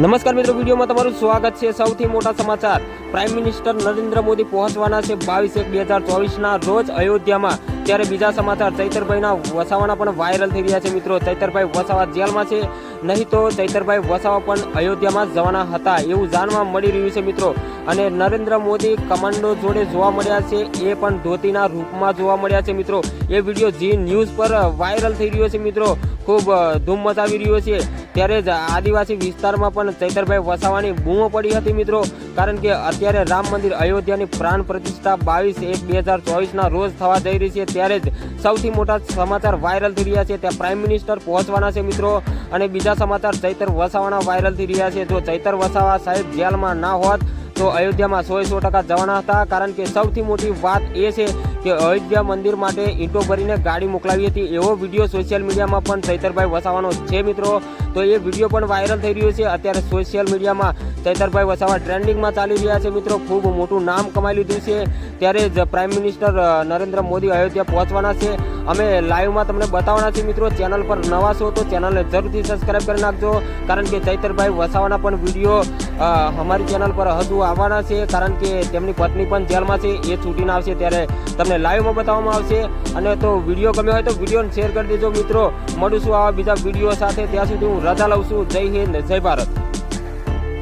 નમસ્કાર મિત્રો, વિડીયોમાં તમારું સ્વાગત છે સૌથી મોટા સમાચાર. પ્રાઇમ મિનિસ્ટર નરેન્દ્ર મોદી પહોંચવાના છે બાવીસ એક બે હજાર ચોવીસના રોજ અયોધ્યામાં. ત્યારે બીજા સમાચાર, ચૈતરભાઈના વસાવાના પણ વાયરલ થઈ રહ્યા છે મિત્રો. ચૈતરભાઈ વસાવા જેલમાં છે, નહીં તો ચૈતરભાઈ વસાવા પણ અયોધ્યામાં જવાના હતા. એવું જાણવા મળી રહ્યું છે મિત્રો. અને નરેન્દ્ર મોદી કમાન્ડો જોડે જોવા મળ્યા છે, એ પણ ધોતીના રૂપમાં જોવા મળ્યા છે મિત્રો. એ વીડિયો જી ન્યૂઝ પર વાયરલ થઈ રહ્યો છે મિત્રો. ખૂબ ધૂમ મચાવી રહ્યો છે. ત્યારે જ આદિવાસી વિસ્તારમાં પણ ચૈતરભાઈ વસાવાની બૂમો પડી હતી મિત્રો. કારણ કે અત્યારે રામ મંદિર અયોધ્યાની પ્રાણ પ્રતિષ્ઠા બાવીસ એક બે હજાર ચોવીસના રોજ થવા જઈ રહી છે. ત્યારે જ સૌથી મોટા સમાચાર વાયરલ થઈ રહ્યા છે. ત્યાં પ્રાઇમ મિનિસ્ટર પહોંચવાના છે મિત્રો. અને બીજા સમાચાર ચૈતર વસાવાના વાયરલ થઈ રહ્યા છે. જો ચૈતર વસાવા સાહેબ જેલમાં ના હોત તો અયોધ્યામાં સો સો ટકા જવાના હતા. કારણ કે સૌથી મોટી વાત એ છે કે અયોધ્યા મંદિર માટે ઈંટો ભરીને ગાડી મોકલાવી હતી. એવો વીડિયો સોશિયલ મીડિયામાં પણ ચૈતરભાઈ વસાવાનો છે મિત્રો. તો એ વીડિયો પણ વાયરલ થઈ રહ્યો છે. અત્યારે સોશિયલ મીડિયામાં ચૈતરભાઈ વસાવા ટ્રેન્ડિંગમાં ચાલી રહ્યા છે મિત્રો. ખૂબ મોટું નામ કમાઈ લીધું છે. ત્યારે જ પ્રાઇમ મિનિસ્ટર નરેન્દ્ર મોદી અયોધ્યા પહોંચવાના છે. અમે લાઈવમાં તમને બતાવવાના છીએ મિત્રો. ચેનલ પર નવા છો તો ચેનલને જરૂરથી સબસ્ક્રાઈબ કરી નાખજો. કારણ કે ચૈતરભાઈ વસાવાના પણ વીડિયો અમારી ચેનલ પર હજુ આવવાના છે. કારણ કે તેમની પત્ની પણ જેલમાં છે. એ છૂટીને આવશે ત્યારે તમને લાઈવમાં બતાવવામાં આવશે. અને તો વીડિયો ગમ્યો હોય તો વિડીયોને શેર કરી દેજો મિત્રો. મળીશું આવા બીજા વીડિયો સાથે. ત્યાં સુધી હું રજા લઉં છું. જય હિન્દ, જય ભારત.